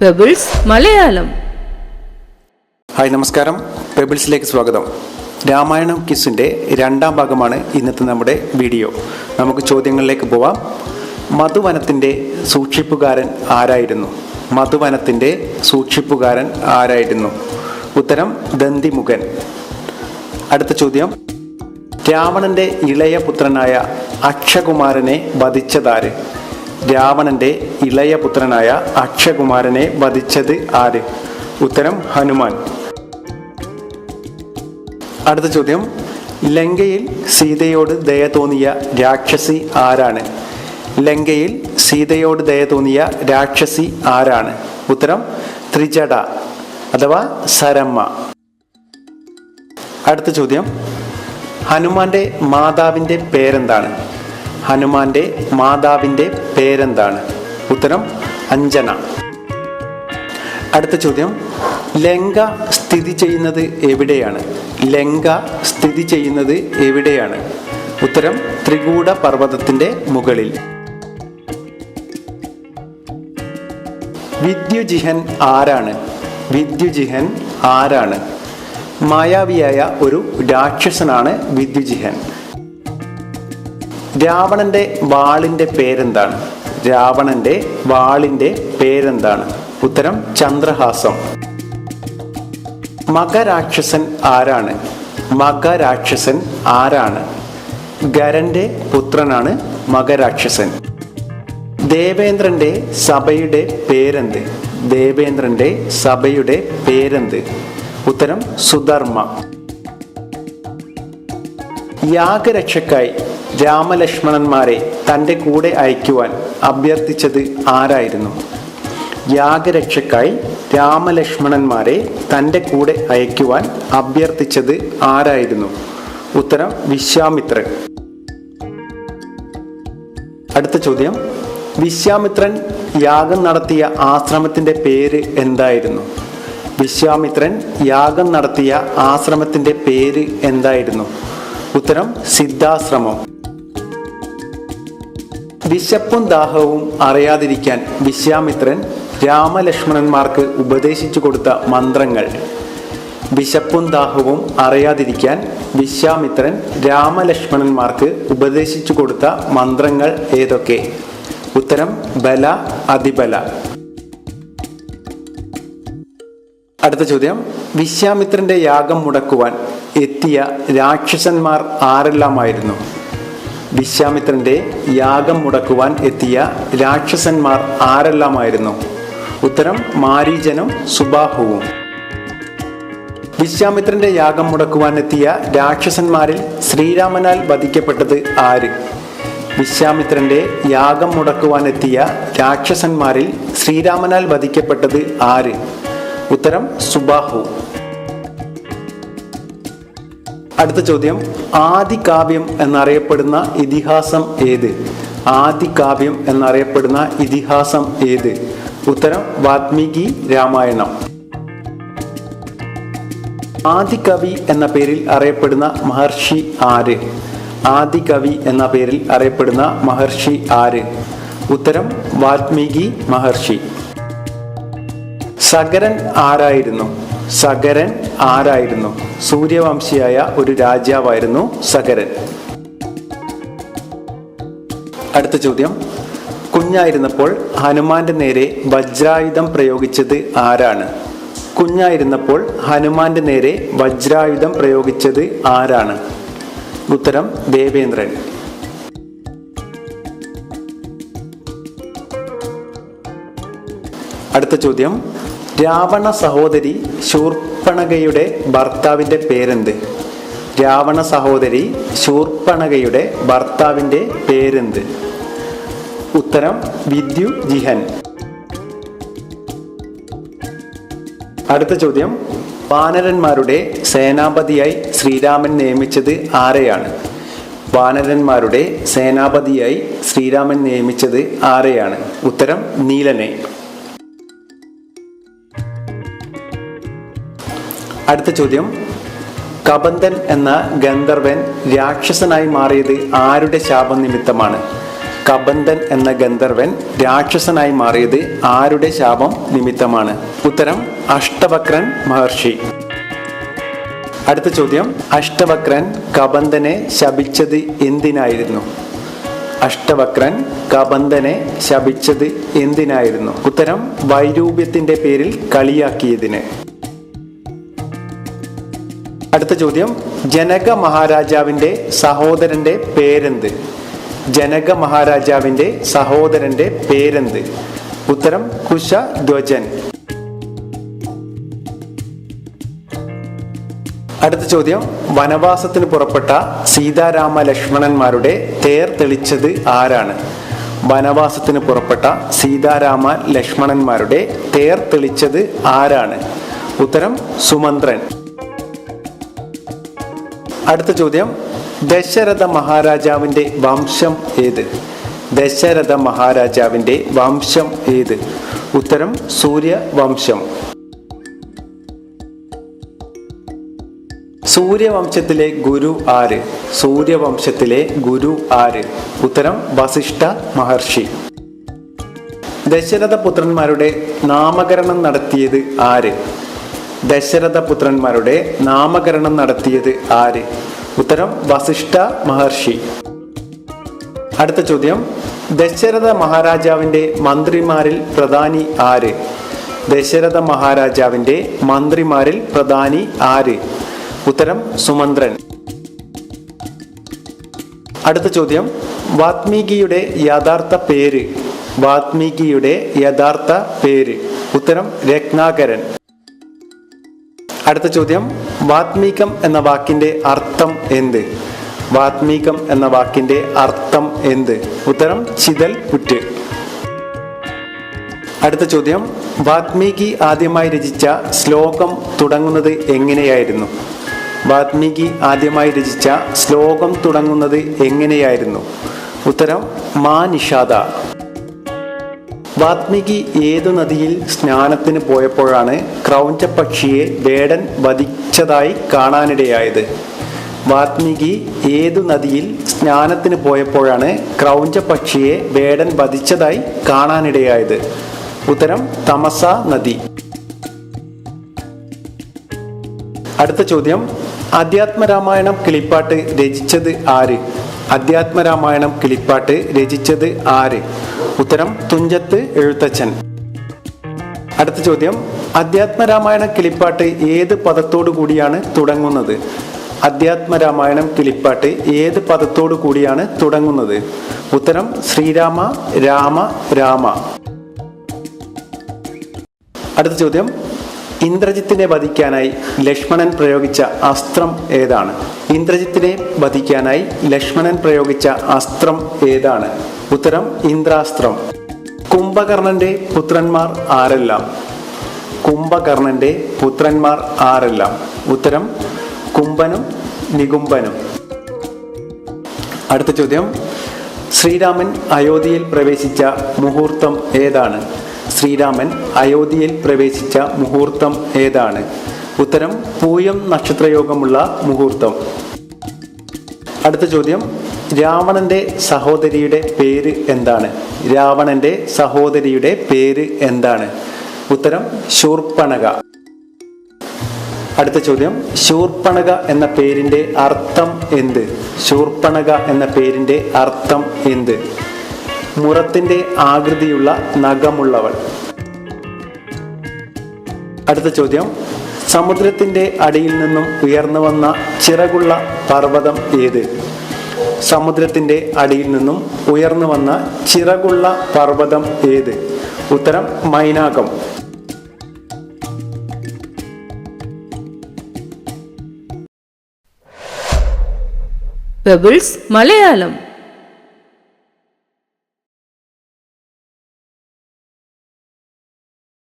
Pebbles Malayalam hi നമസ്കാരം. പെബിൾസിലേക്ക് സ്വാഗതം. രാമായണം കിസിന്റെ രണ്ടാം ഭാഗമാണ് ഇന്നത്തെ നമ്മുടെ വീഡിയോ. നമുക്ക് ചോദ്യങ്ങളിലേക്ക് പോവാം. മധുവനത്തിന്റെ സൂക്ഷിപ്പുകാരൻ ആരായിരുന്നു? മധുവനത്തിന്റെ സൂക്ഷിപ്പുകാരൻ ആരായിരുന്നു? ഉത്തരം ദന്തിമുഖൻ. അടുത്ത ചോദ്യം. രാവണന്റെ ഇളയ പുത്രനായ അക്ഷകുമാരനെ വധിച്ചതാര്? രാവണന്റെ ഇളയ പുത്രനായ അക്ഷകുമാരനെ വധിച്ചത് ആര്? ഉത്തരം ഹനുമാൻ. അടുത്ത ചോദ്യം. ലങ്കയിൽ സീതയോട് ദയ തോന്നിയ രാക്ഷസി ആരാണ്? ലങ്കയിൽ സീതയോട് ദയ തോന്നിയ രാക്ഷസി ആരാണ്? ഉത്തരം ത്രിജട അഥവാ സരമ്മ. അടുത്ത ചോദ്യം. ഹനുമാന്റെ മാതാവിന്റെ പേരെന്താണ്? ഹനുമാന്റെ മാതാവിന്റെ പേരെന്താണ്? ഉത്തരം അഞ്ജന. അടുത്ത ചോദ്യം. ലങ്ക സ്ഥിതി ചെയ്യുന്നത് എവിടെയാണ്? ലങ്ക സ്ഥിതി ചെയ്യുന്നത് എവിടെയാണ്? ഉത്തരം ത്രികൂട പർവതത്തിന്റെ മുകളിൽ. വിദ്യുജിഹൻ ആരാണ്? വിദ്യുജിഹൻ ആരാണ്? മായാവിയായ ഒരു രാക്ഷസനാണ് വിദ്യുജിഹൻ. രാവണന്റെ വാളിന്റെ പേരെന്താണ്? രാവണന്റെ വാളിന്റെ പേരെന്താണ്? ഉത്തരം ചന്ദ്രഹാസം. മകരാക്ഷസൻ ആരാണ്? മകരാക്ഷസൻ ആരാണ്? ഗരന്റെ പുത്രനാണ് മകരാക്ഷസൻ. ദേവേന്ദ്രന്റെ സഭയുടെ പേരെന്ത്? ദേവേന്ദ്രന്റെ സഭയുടെ പേരെന്ത്? ഉത്തരം സുധർമ്മ. യാഗരക്ഷക്കായി രാമലക്ഷ്മണന്മാരെ തന്റെ കൂടെ അയക്കുവാൻ അഭ്യർത്ഥിച്ചത് ആരായിരുന്നു? യാഗരക്ഷക്കായി രാമലക്ഷ്മണന്മാരെ തന്റെ കൂടെ അയക്കുവാൻ അഭ്യർത്ഥിച്ചത് ആരായിരുന്നു? ഉത്തരം വിശ്വാമിത്രൻ. അടുത്ത ചോദ്യം. വിശ്വാമിത്രൻ യാഗം നടത്തിയ ആശ്രമത്തിന്റെ പേര് എന്തായിരുന്നു? വിശ്വാമിത്രൻ യാഗം നടത്തിയ ആശ്രമത്തിന്റെ പേര് എന്തായിരുന്നു? ഉത്തരം സിദ്ധാശ്രമം. വിശപ്പും ദാഹവും അറിയാതിരിക്കാൻ വിശ്വാമിത്രൻ രാമലക്ഷ്മണന്മാർക്ക് ഉപദേശിച്ചു കൊടുത്ത മന്ത്രങ്ങൾ. വിശപ്പും ദാഹവും അറിയാതിരിക്കാൻ വിശ്വാമിത്രൻ രാമലക്ഷ്മണന്മാർക്ക് ഉപദേശിച്ചു കൊടുത്ത മന്ത്രങ്ങൾ ഏതൊക്കെ? ഉത്തരം ബല അതിബല. അടുത്ത ചോദ്യം. വിശ്വാമിത്രന്റെ യാഗം മുടക്കുവാൻ എത്തിയ രാക്ഷസന്മാർ ആരെല്ലാമായിരുന്നു? വിശ്വാമിത്രന്റെ യാഗം മുടക്കുവാൻ എത്തിയ രാക്ഷസന്മാർ ആരെല്ലാമായിരുന്നു? ഉത്തരം മാരീജനും സുബാഹുവും. വിശ്വാമിത്രന്റെ യാഗം മുടക്കുവാൻ എത്തിയ രാക്ഷസന്മാരിൽ ശ്രീരാമനാൽ വധിക്കപ്പെട്ടത് ആര്? വിശ്വാമിത്രന്റെ യാഗം മുടക്കുവാൻ എത്തിയ രാക്ഷസന്മാരിൽ ശ്രീരാമനാൽ വധിക്കപ്പെട്ടത് ആര്? ഉത്തരം സുബാഹു. അടുത്ത ചോദ്യം ആദികാവ്യം എന്നറിയപ്പെടുന്ന ഇതിഹാസം ഏത്? ആദികാവ്യം എന്നറിയപ്പെടുന്ന ഇതിഹാസം ഏത്? ഉത്തരം വാത്മീകി രാമായണം. ആദികവി എന്ന പേരിൽ അറിയപ്പെടുന്ന മഹർഷി ആര്? ആദികവി എന്ന പേരിൽ അറിയപ്പെടുന്ന മഹർഷി ആര്? ഉത്തരം വാത്മീകി മഹർഷി. സകരൻ ആരായിരുന്നു? സഗരൻ ആരായിരുന്നു? സൂര്യവംശിയായ ഒരു രാജാവായിരുന്നു സഗരൻ. അടുത്ത ചോദ്യം. കുഞ്ഞായിരുന്നപ്പോൾ ഹനുമാന്റെ നേരെ വജ്രായുധം പ്രയോഗിച്ചത് ആരാണ്? കുഞ്ഞായിരുന്നപ്പോൾ ഹനുമാന്റെ നേരെ വജ്രായുധം പ്രയോഗിച്ചത് ആരാണ്? ഉത്തരം ദേവേന്ദ്രൻ. അടുത്ത ചോദ്യം. രാവണ സഹോദരി ശൂർപ്പണകയുടെ ഭർത്താവിന്റെ പേരെന്ത്? രാവണ സഹോദരി ശൂർപ്പണകയുടെ ഭർത്താവിന്റെ പേരെന്ത്? ഉത്തരം വിദ്യു ജിഹൻ. അടുത്ത ചോദ്യം വാനരന്മാരുടെ സേനാപതിയായി ശ്രീരാമൻ നിയമിച്ചത് ആരെയാണ്? വാനരന്മാരുടെ സേനാപതിയായി ശ്രീരാമൻ നിയമിച്ചത് ആരെയാണ്? ഉത്തരം നീലനെ. അടുത്ത ചോദ്യം. കബന്ധൻ എന്ന ഗന്ധർവൻ രാക്ഷസനായി മാറിയത് ആരുടെ ശാപം നിമിത്തമാണ്? കബന്ധൻ എന്ന ഗന്ധർവൻ രാക്ഷസനായി മാറിയത് ആരുടെ ശാപം നിമിത്തമാണ്? ഉത്തരം അഷ്ടവക്രൻ മഹർഷി. അടുത്ത ചോദ്യം. അഷ്ടവക്രൻ കബന്ധനെ ശപിച്ചത് എന്തിനായിരുന്നു? അഷ്ടവക്രൻ കബന്ധനെ ശപിച്ചത് എന്തിനായിരുന്നു? ഉത്തരം വൈരൂപ്യത്തിന്റെ പേരിൽ കളിയാക്കിയതിന്. അടുത്ത ചോദ്യം. ജനക മഹാരാജാവിന്റെ സഹോദരന്റെ പേരെന്ത്? ജനക മഹാരാജാവിന്റെ സഹോദരന്റെ പേരെന്ത്? ഉത്തരം കുശധ്വജൻ അടുത്ത ചോദ്യം. വനവാസത്തിന് പുറപ്പെട്ട സീതാരാമ ലക്ഷ്മണന്മാരുടെ തേർ തെളിച്ചത് ആരാണ്? വനവാസത്തിന് പുറപ്പെട്ട സീതാരാമ ലക്ഷ്മണന്മാരുടെ തേർ തെളിച്ചത് ആരാണ്? ഉത്തരം സുമന്ത്രൻ. അടുത്ത ചോദ്യം. ദശരഥ മഹാരാജാവിന്റെ വംശം ഏത്? ദശരഥ മഹാരാജാവിന്റെ വംശം ഏത്? ഉത്തരം സൂര്യവംശം സൂര്യവംശത്തിലെ ഗുരു ആര്? സൂര്യവംശത്തിലെ ഗുരു ആര്? ഉത്തരം വസിഷ്ഠ മഹർഷി. ദശരഥ പുത്രന്മാരുടെ നാമകരണം നടത്തിയത് ആര്? ദശരഥ പുത്രന്മാരുടെ നാമകരണം നടത്തിയത് ആര്? ഉത്തരം വസിഷ്ഠ മഹർഷി. അടുത്ത ചോദ്യം. ദശരഥ മഹാരാജാവിന്റെ മന്ത്രിമാരിൽ പ്രധാനി ആര്? ദശരഥ മഹാരാജാവിന്റെ മന്ത്രിമാരിൽ പ്രധാനി ആര്? ഉത്തരം സുമന്ത്രൻ. അടുത്ത ചോദ്യം. വാത്മീകിയുടെ യഥാർത്ഥ പേര്. വാത്മീകിയുടെ യഥാർത്ഥ പേര്. ഉത്തരം രത്നാകരൻ. അടുത്ത ചോദ്യം. വാത്മീകം എന്ന വാക്കിന്റെ അർത്ഥം എന്ത്? വാത്മീകം എന്ന വാക്കിന്റെ അർത്ഥം എന്ത്? ഉത്തരം ചിതൽ പുറ്റ്. അടുത്ത ചോദ്യം. വാത്മീകി ആദ്യമായി രചിച്ച ശ്ലോകം തുടങ്ങുന്നത് എങ്ങനെയായിരുന്നു? വാത്മീകി ആദ്യമായി രചിച്ച ശ്ലോകം തുടങ്ങുന്നത് എങ്ങനെയായിരുന്നു? ഉത്തരം മാ നിഷാദ വാത്മീകി ഏതു നദിയിൽ സ്നാനത്തിന് പോയപ്പോഴാണ് ക്രൗഞ്ച പക്ഷിയെ വേടൻ വധിച്ചതായി കാണാനിടയായത്. വാത്മീകി ഏതു നദിയിൽ സ്നാനത്തിന് പോയപ്പോഴാണ് ക്രൗഞ്ച പക്ഷിയെ വേടൻ വധിച്ചതായി കാണാനിടയായത്. ഉത്തരം തമസ നദി. അടുത്ത ചോദ്യം. അധ്യാത്മരാമായണം കിളിപ്പാട്ട് രചിച്ചത് ആര്? അധ്യാത്മരാമായണം കിളിപ്പാട്ട് രചിച്ചത് ആര്? ഉത്തരം തുഞ്ചത്ത് എഴുത്തച്ഛൻ. അടുത്ത ചോദ്യം. അധ്യാത്മരാമായണ കിളിപ്പാട്ട് ഏത് പദത്തോടു കൂടിയാണ് തുടങ്ങുന്നത്? അധ്യാത്മരാമായണം കിളിപ്പാട്ട് ഏത് പദത്തോടു കൂടിയാണ് തുടങ്ങുന്നത്? ഉത്തരം ശ്രീരാമ രാമ രാമ. അടുത്ത ചോദ്യം. ഇന്ദ്രജിത്തിനെ വധിക്കാനായി ലക്ഷ്മണൻ പ്രയോഗിച്ച അസ്ത്രം ഏതാണ്? ഇന്ദ്രജിത്തിനെ വധിക്കാനായി ലക്ഷ്മണൻ പ്രയോഗിച്ച അസ്ത്രം ഏതാണ്? ഉത്തരം ഇന്ദ്രാസ്ത്രം. കുംഭകർണന്റെ പുത്രന്മാർ ആരെല്ലാം? കുംഭകർണന്റെ പുത്രന്മാർ ആരെല്ലാം? ഉത്തരം കുംഭനും നികുംബനും അടുത്ത ചോദ്യം. ശ്രീരാമൻ അയോധ്യയിൽ പ്രവേശിച്ച മുഹൂർത്തം ഏതാണ്? ശ്രീരാമൻ അയോധ്യയിൽ പ്രവേശിച്ച മുഹൂർത്തം ഏതാണ്? ഉത്തരം പൂയം നക്ഷത്രയോഗമുള്ള മുഹൂർത്തം. അടുത്ത ചോദ്യം. രാവണന്റെ സഹോദരിയുടെ പേര് എന്താണ്? രാവണന്റെ സഹോദരിയുടെ പേര് എന്താണ്? ഉത്തരം ശൂർപ്പണക. അടുത്ത ചോദ്യം. ശൂർപ്പണക എന്ന പേരിന്റെ അർത്ഥം എന്ത്? ശൂർപ്പണക എന്ന പേരിന്റെ അർത്ഥം എന്ത്? മുറത്തിന്റെ ആകൃതിയുള്ള നഖമുള്ളവൾ. അടുത്ത ചോദ്യം. സമുദ്രത്തിന്റെ അടിയിൽ നിന്നും ഉയർന്നു വന്ന ചിറകുള്ള പർവതം ഏത്? സമുദ്രത്തിന്റെ അടിയിൽ നിന്നും ഉയർന്നു വന്ന ചിറകുള്ള പർവതം ഏത്? ഉത്തരം മൈനാകം. മലയാളം.